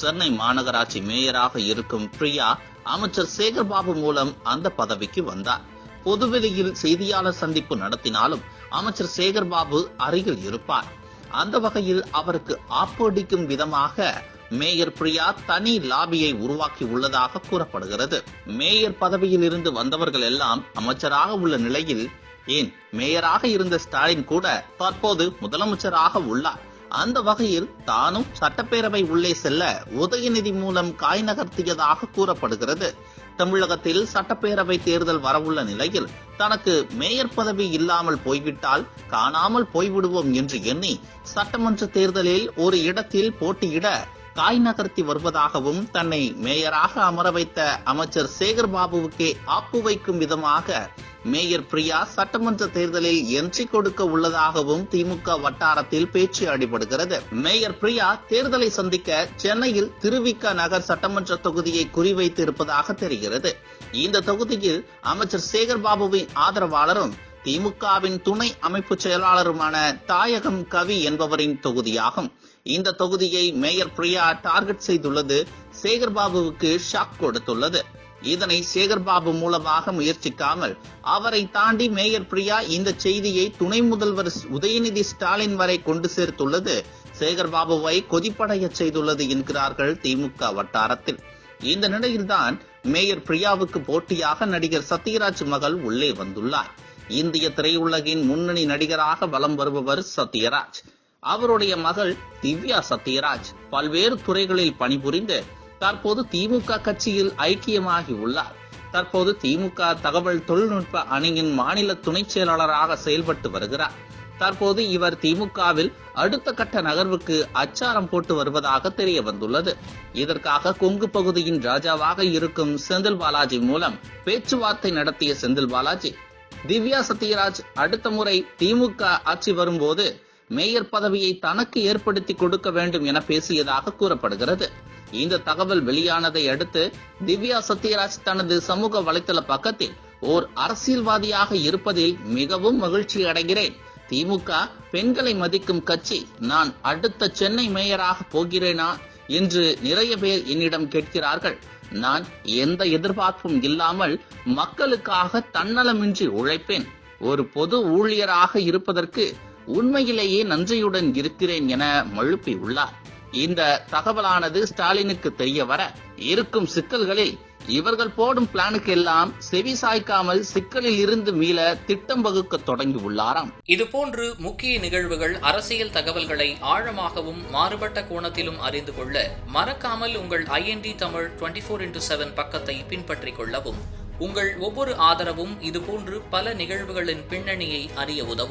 சென்னை மாநகராட்சி மேயராக இருக்கும் பிரியா அமைச்சர் சேகர்பாபு மூலம் அந்த பதவிக்கு வந்தார். பொதுவெளியில் செய்தியாளர் சந்திப்பு நடத்தினாலும் அமைச்சர் சேகர்பாபு அருகில் இருப்பார். அந்த வகையில் அவருக்கு ஆப்படிக்கும் விதமாக மேயர் பிரியா தனி லாபியை உருவாக்கி உள்ளதாக கூறப்படுகிறது. மேயர் பதவியில் இருந்து வந்தவர்கள் எல்லாம் அமைச்சராக உள்ள நிலையில் ஏன் மேயராக இருந்த ஸ்டாலின் கூட தற்போது முதலமைச்சராக உள்ளார். அந்த வகையில் தானும் சட்டப்பேரவை உள்ளே செல்ல உதயநிதி மூலம் காய் நகர்த்தியதாக கூறப்படுகிறது. தமிழகத்தில் சட்டப்பேரவை தேர்தல் வரவுள்ள நிலையில் தனக்கு மேயர் பதவி இல்லாமல் போய்விட்டால் காணாமல் போய்விடுவோம் என்று எண்ணி சட்டமன்ற தேர்தலில் ஒரு இடத்தில் போட்டியிட காய் நகர்த்தி வருவதாகவும் தன்னை மேயராக அமர வைத்த அமைச்சர் சேகர் பாபுவுக்கே ஆப்பு வைக்கும் விதமாக மேயர் பிரியா சட்டமன்ற தேர்தலில் என்ட்ரி கொடுக்க உள்ளதாகவும் திமுக வட்டாரத்தில் பேச்சு அடிபடுகிறது. மேயர் பிரியா தேர்தலை சந்திக்க சென்னையில் திருவிக நகர் சட்டமன்ற தொகுதியை குறிவைத்து இருப்பதாக தெரிகிறது. இந்த தொகுதியில் அமைச்சர் சேகர் பாபுவின் ஆதரவாளரும் திமுகவின் துணை அமைப்பு செயலாளருமான தாயகம் கவி என்பவரின் தொகுதியாகும். இந்த தொகுதியை மேயர் பிரியா டார்கெட் செய்துள்ளது சேகர்பாபுவுக்கு ஷாக் கொடுத்துள்ளது. இதனை சேகர்பாபு மூலமாக முயற்சிக்காமல் அவரை தாண்டி மேயர் பிரியா இந்த செய்தியை துணை முதல்வர் உதயநிதி ஸ்டாலின் வரை கொண்டு சேர்த்துள்ளது. சேகர்பாபுவை கொதிப்படைய செய்துள்ளது என்கிறார்கள் திமுக வட்டாரத்தில். இந்த நிலையில்தான் மேயர் பிரியாவுக்கு போட்டியாக நடிகர் சத்யராஜ் மகள் உள்ளே வந்துள்ளார். இந்திய திரையுலகின் முன்னணி நடிகராக வலம் வருபவர் சத்யராஜ். அவருடைய மகள் திவ்யா சத்யராஜ் பல்வேறு துறைகளில் பணிபுரிந்து தற்போது திமுக கட்சியில் ஐக்கியமாகி உள்ளார். தற்போது திமுக தகவல் தொழில்நுட்ப அணியின் மாநில துணை செயலாளராக செயல்பட்டு வருகிறார். தற்போது இவர் திமுகவில் அடுத்த கட்ட நகர்வுக்கு அச்சாரம் போட்டு வருவதாக தெரிய வந்துள்ளது இதற்காக கொங்கு பகுதியின் ராஜாவாக இருக்கும் செந்தில் பாலாஜி மூலம் பேச்சுவார்த்தை நடத்திய செந்தில் பாலாஜி திவ்யா சத்யராஜ் அடுத்த முறை திமுக ஆட்சி வரும்போது மேயர் பதவியை தனக்கு ஏற்படுத்தி கொடுக்க வேண்டும் என பேசியதாக கூறப்படுகிறது. இந்த தகவல் வெளியானதை அடுத்து திவ்யா சத்யராஜ் தனது சமூக வலைதள பக்கத்தில் ஓர் அரசியல்வாதியாக இருப்பதில் மிகவும் மகிழ்ச்சி அடைகிறேன். திமுக பெண்களை மதிக்கும் கட்சி நான் அடுத்த சென்னை மேயராக போகிறேனா என்று நிறைய பேர் என்னிடம் கேட்கிறார்கள். நான் எந்த எதிர்பார்ப்பும் இல்லாமல் மக்களுக்காக தன்னலமின்றி உழைப்பேன். ஒரு பொது ஊழியராக இருப்பதற்கு உண்மையிலேயே நன்றியுடன் இருக்கிறேன் என மழுப்பியுள்ளார் இந்த தகவலானது ஸ்டாலினுக்கு தெரிய வர இருக்கும் சிக்கல்களில் இவர்கள் போடும் பிளானுக்கு எல்லாம் செவி சாய்க்காமல் சிக்கலில் இருந்து மீள திட்டம் வகுக்க தொடங்கி உள்ளாராம். இதுபோன்று முக்கிய நிகழ்வுகள் அரசியல் தகவல்களை ஆழமாகவும் மாறுபட்ட கோணத்திலும் அறிந்து கொள்ள மறக்காமல் உங்கள் IND Tamil twenty four into seven பக்கத்தை பின்பற்றிக் கொள்ளவும். உங்கள் ஒவ்வொரு ஆதரவும் இதுபோன்று பல நிகழ்வுகளின் பின்னணியை அறிய உதவும்.